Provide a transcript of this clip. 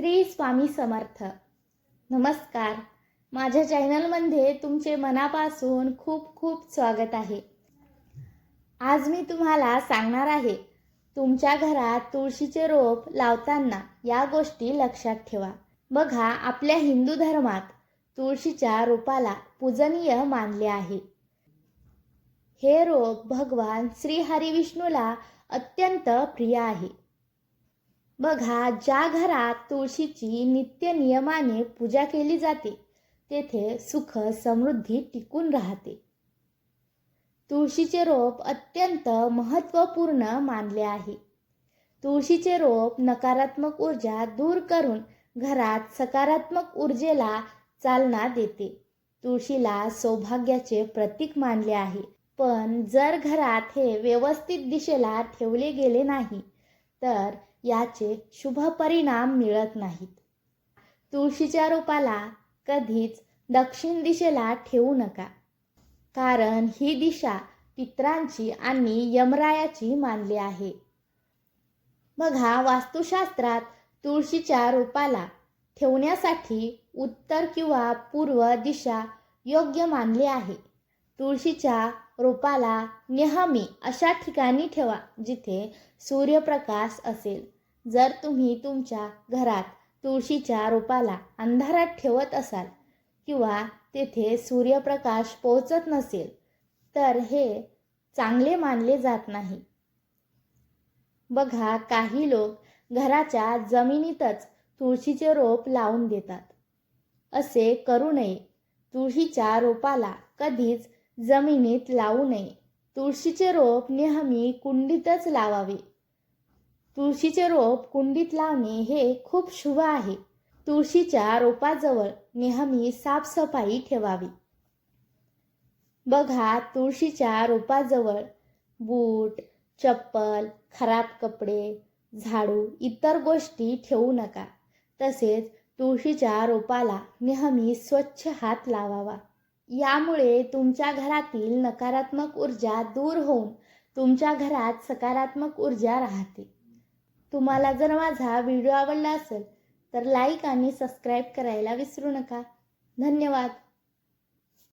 श्री स्वामी समर्थ. नमस्कार. माझ्या चॅनलमध्ये तुमचे मनापासून खूप खूप स्वागत आहे. आज मी तुम्हाला सांगणार आहे तुमच्या घरात तुळशीचे रोप लावताना या गोष्टी लक्षात ठेवा. बघा आपल्या हिंदू धर्मात तुळशीच्या रोपाला पूजनीय मानले आहे. हे रोप भगवान श्री हरिविष्णूला अत्यंत प्रिय आहे. बघा ज्या घरात तुळशीची नित्य नियमाने पूजा केली जाते तेथे सुख समृद्धी टिकून राहते. तुळशीचे रोप अत्यंत महत्त्वपूर्ण मानले आहे. तुळशीचे रोप नकारात्मक ऊर्जा दूर करून घरात सकारात्मक ऊर्जेला चालना देते. तुळशीला सौभाग्याचे प्रतीक मानले आहे. पण जर घरात हे व्यवस्थित दिशेला ठेवले गेले नाही तर याचे शुभ परिणाम मिळत नाहीत. तुळशीच्या रोपाला कधीच दक्षिण दिशेला ठेवू नका. कारण ही दिशा पित्रांची आणि यमरायाची मानली आहे. बघा वास्तुशास्त्रात तुळशीच्या रोपाला ठेवण्यासाठी उत्तर किंवा पूर्व दिशा योग्य मानली आहे. तुळशीच्या रोपाला नेहमी अशा ठिकाणी ठेवा जिथे सूर्यप्रकाश असेल. जर तुम्ही तुमच्या घरात तुळशीच्या रोपाला अंधारात ठेवत असाल किंवा तेथे सूर्यप्रकाश पोहोचत नसेल तर हे चांगले मानले जात नाही. बघा काही लोक घराच्या जमिनीतच तुळशीचे रोप लावून देतात. असे करू नये. तुळशीच्या रोपाला कधीच जमिनीत लावू नये. तुळशीचे रोप नेहमी कुंडीतच लावावे. तुळशीचे रोप कुंडीत लावणे हे खूप शुभ आहे. तुळशीच्या रोपाजवळ नेहमी साफसफाई ठेवावी. बघा तुळशीच्या रोपाजवळ बूट चप्पल खराब कपडे झाडू इतर गोष्टी ठेवू नका. तसेच तुळशीच्या रोपाला नेहमी स्वच्छ हात लावावा. यामुळे तुमच्या घरातील नकारात्मक ऊर्जा दूर होऊन तुमच्या घरात सकारात्मक ऊर्जा राहते. तुम्हाला जर माझा व्हिडिओ आवडला असेल तर लाईक आणि सबस्क्राईब करायला विसरू नका. धन्यवाद.